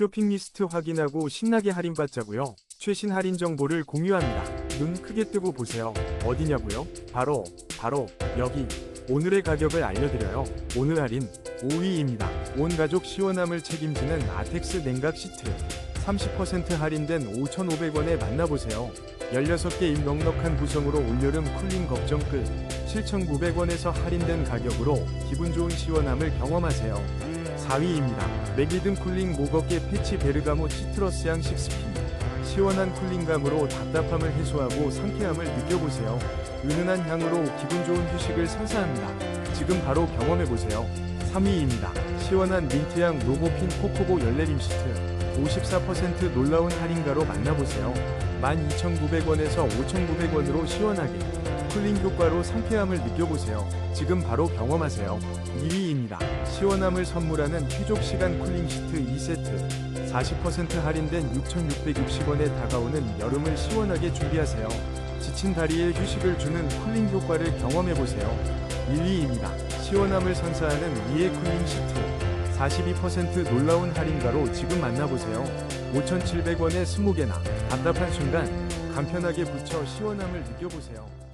쇼핑 리스트 확인하고 신나게 할인받자고요. 최신 할인 정보를 공유합니다. 눈 크게 뜨고 보세요. 어디냐고요? 바로 바로 여기. 오늘의 가격을 알려드려요. 오늘 할인 5위입니다. 온 가족 시원함을 책임지는 아텍스 냉각 시트. 30% 할인된 5,500원에 만나보세요. 16개 넉넉한 구성으로 올여름 쿨링 걱정 끝. 7,900원에서 할인된 가격으로 기분 좋은 시원함을 경험하세요. 4위입니다. 맥리든 쿨링 목어깨 패치 베르가모 시트러스 향 식스피. 시원한 쿨링감으로 답답함을 해소하고 상쾌함을 느껴보세요. 은은한 향으로 기분 좋은 휴식을 선사합니다. 지금 바로 경험해보세요. 3위입니다. 시원한 민트향 로보핀 코코보 열내림 시트. 54% 놀라운 할인가로 만나보세요. 12,900원에서 5,900원으로 시원하게 쿨링 효과로 상쾌함을 느껴보세요. 지금 바로 경험하세요. 2위입니다. 시원함을 선물하는 휘족 시간 쿨링 시트 2세트. 40% 할인된 6,660원에 다가오는 여름을 시원하게 준비하세요. 지친 다리에 휴식을 주는 쿨링 효과를 경험해보세요. 1위입니다. 시원함을 선사하는 위의 쿨링 시트. 42% 놀라운 할인가로 지금 만나보세요. 5,700원에 20개나 답답한 순간 간편하게 붙여 시원함을 느껴보세요.